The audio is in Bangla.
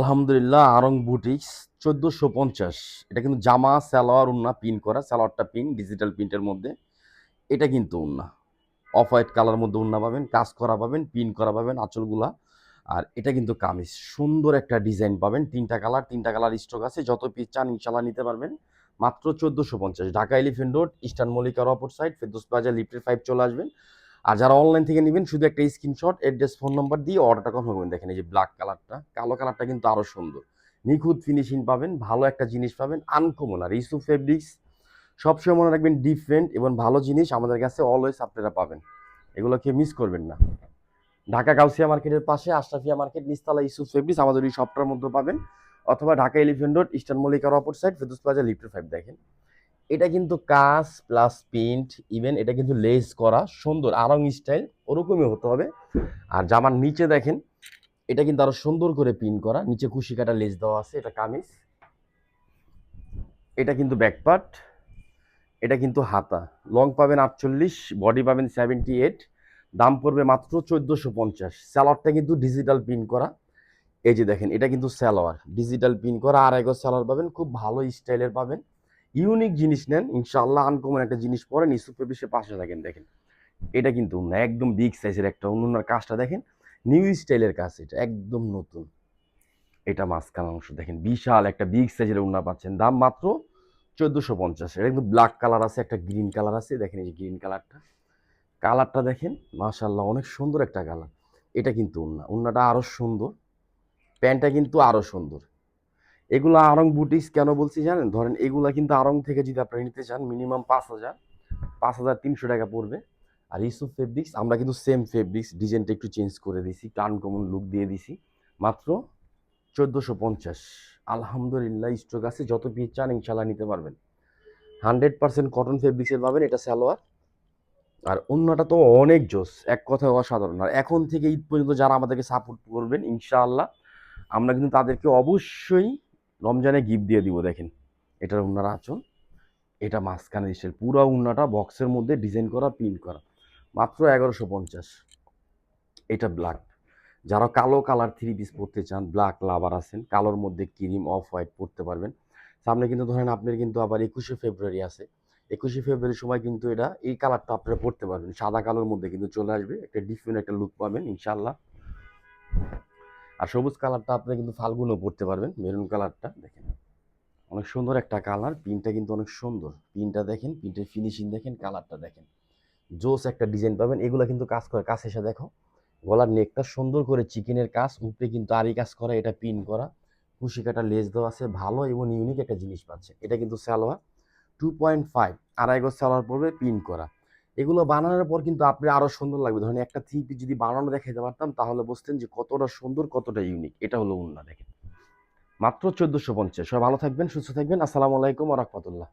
আলহামদুলিল্লাহ, আরং বুটিক্স চোদ্দোশো পঞ্চাশ। এটা কিন্তু জামা, সালোয়ার, উন্না পিন করা, সালোয়ারটা পিন ডিজিটাল প্রিন্টের মধ্যে। এটা কিন্তু উন্না। অফ হোয়াইট কালার মধ্যে উন্না পাবেন, কাজ করা পাবেন পিন করা পাবেন আঁচলগুলা। আর এটা কিন্তু কামিজ। সুন্দর একটা ডিজাইন পাবেন, তিনটা কালার তিনটা কালার স্টক আছে। যত পিস চান ইনশাল্লাহ নিতে পারবেন। মাত্র চোদ্দোশো পঞ্চাশ। ঢাকা এলিফেন্ট রোড, ইস্টার্ন মল্লিকার অপর সাইড ফেরদোস প্লাজা লিফটের ফাইভ চলে আসবেন। আর যারা অনলাইন থেকে নেবেন, শুধু একটা স্ক্রিনশট অ্যাড্রেস ফোন নাম্বার দিয়ে অর্ডারটা কনফার্ম করবেন। দেখেন এই যে ব্ল্যাক কালারটা কালো কালারটা কিন্তু আরও সুন্দর। নিখুঁত ফিনিশিং পাবেন, ভালো একটা জিনিস পাবেন আনকমন আর ইস্যু ফেব্রিক্স সবসময় মনে রাখবেন ডিফারেন্ট এবং ভালো জিনিস আমাদের কাছে অলওয়েজ আপনারা পাবেন। এগুলো এগুলোকে মিস করবেন না। ঢাকা গাউসিয়া মার্কেটের পাশে, আশরাফিয়া মার্কেট নিস্তালা ইস্যু ফেব্রিক্স আমাদের এই শপটার মধ্যে পাবেন। অথবা ঢাকা এলিফেন্ট রোড ইস্টার্ন মল্লিকার অপর সাইড ফেদুস প্লাজা লিফটের ফাইভ দেখেন। এটা কিন্তু কাজ প্লাস প্রিন্ট ইভেন এটা কিন্তু লেস করা, সুন্দর, আরং স্টাইল ওরকমই হতে হবে। আর জামার নিচে দেখেন, এটা কিন্তু আরও সুন্দর করে পিন করা, নিচে কুশি কাটা লেস দেওয়া আছে, এটা কামিজ। এটা কিন্তু ব্যাকপার্ট এটা কিন্তু হাতা। লং পাবেন আটচল্লিশ বডি পাবেন সেভেন্টি এইট দাম পড়বে মাত্র চোদ্দোশো পঞ্চাশ। স্যালোয়ারটা কিন্তু ডিজিটাল পিন করা। এই যে দেখেন, এটা কিন্তু স্যালোয়ার ডিজিটাল পিন করা, আর একবার স্যালোয়ার পাবেন, খুব ভালো স্টাইলের পাবেন। ইউনিক জিনিস নেন, ইনশাআল্লাহ আনকমন একটা জিনিস পরেন ইস্যু পেপিসে পাশে থাকেন, দেখেন। এটা কিন্তু একদম বিগ সাইজের একটা অন্যান্য কাজটা দেখেন নিউ স্টাইলের কাজ এটা, একদম নতুন। এটা মাঝখান অংশ দেখেন, বিশাল একটা বিগ সাইজের উন্না পাচ্ছেন, দাম মাত্র চোদ্দোশো পঞ্চাশ। এটা কিন্তু ব্ল্যাক কালার আছে, একটা গ্রিন কালার আছে, দেখেন এই যে গ্রিন কালারটা কালারটা দেখেন মাশাল্লাহ অনেক সুন্দর একটা কালার এটা কিন্তু উন্না উন্নাটা আরও সুন্দর, প্যান্টটা কিন্তু আরও সুন্দর। এগুলো আরং বুটিক্স কেন বলছি জানেন? ধরেন এগুলা কিন্তু আরং থেকে যদি আপনারা নিতে চান মিনিমাম পাঁচ হাজার। পাঁচ হাজার তিনশো টাকা পড়বে। আর ইসুফ ফেব্রিক্স আমরা কিন্তু সেম ফেব্রিক্স ডিজাইনটা একটু চেঞ্জ করে দিছি টান কমন লুক দিয়ে দিছি। মাত্র চোদ্দোশো পঞ্চাশ। আলহামদুলিল্লাহ স্টক আছে, যত পিস চান ইনশাল্লাহ নিতে পারবেন। হান্ড্রেড পার্সেন্ট কটন ফেব্রিক্সের পাবেন, এটা সালোয়ার। আর অন্যটা তো অনেক জোস, এক কথায় অসাধারণ। আর এখন থেকে ঈদ পর্যন্ত যারা আমাদেরকে সাপোর্ট করবেন, ইনশাআল্লাহ, আমরা কিন্তু তাদেরকে অবশ্যই রমজানে গিফট দিয়ে দিব, দেখেন। এটার উন্নার আঁচল, এটা মাঝখানে ডিসেল পুরো উন্নাটা বক্সের মধ্যে ডিজাইন করা প্রিন্ট করা। মাত্র এগারোশো পঞ্চাশ। এটা ব্ল্যাক যারা কালো কালার থ্রি পিস পরতে চান ব্ল্যাক লাভার আছেন, কালোর মধ্যে ক্রিম অফ হোয়াইট পরতে পারবেন। সামনে কিন্তু ধরেন আপনার কিন্তু আবার একুশে ফেব্রুয়ারি আছে। একুশে ফেব্রুয়ারির সময় কিন্তু এটা, এই কালারটা আপনারা পরতে পারবেন। সাদা কালোর মধ্যে কিন্তু চলে আসবে। একটা ডিফারেন্ট একটা লুক পাবেন ইনশাল্লাহ আর সবুজ কালারটা আপনি কিন্তু ফাল্গুনও পরতে পারবেন, মেরুন কালারটা দেখেন। অনেক সুন্দর একটা কালার পিনটা কিন্তু অনেক সুন্দর। পিনটা দেখেন পিনটার ফিনিশিং দেখেন, কালারটা দেখেন। জোস একটা ডিজাইন পাবেন, এগুলো কিন্তু কাজ করে, কাছে এসে দেখো। গলার নেকটা সুন্দর করে চিকেনের কাজ, উপরে কিন্তু আরি কাজ করা, এটা পিন করা। কুশি কাটা লেস দেওয়া আছে, ভালো এবং ইউনিক একটা জিনিস পাচ্ছে। এটা কিন্তু সালোয়ার। টু পয়েন্ট ফাইভ আড়াই গজ সালোয়ার পড়বে পিন করা। এগুলো বানানোর পর কিন্তু আপনি আরও সুন্দর লাগবে। ধরেন একটা থ্রি পিস যদি বানানো দেখাতে পারতাম, তাহলে বুঝতেন যে কতটা সুন্দর, কতটা ইউনিক এটা হলো উন্না দেখেন। মাত্র চোদ্দোশো পঞ্চাশ। সবাই ভালো থাকবেন, সুস্থ থাকবেন। আসসালামু আলাইকুম রহমতুল্লাহ।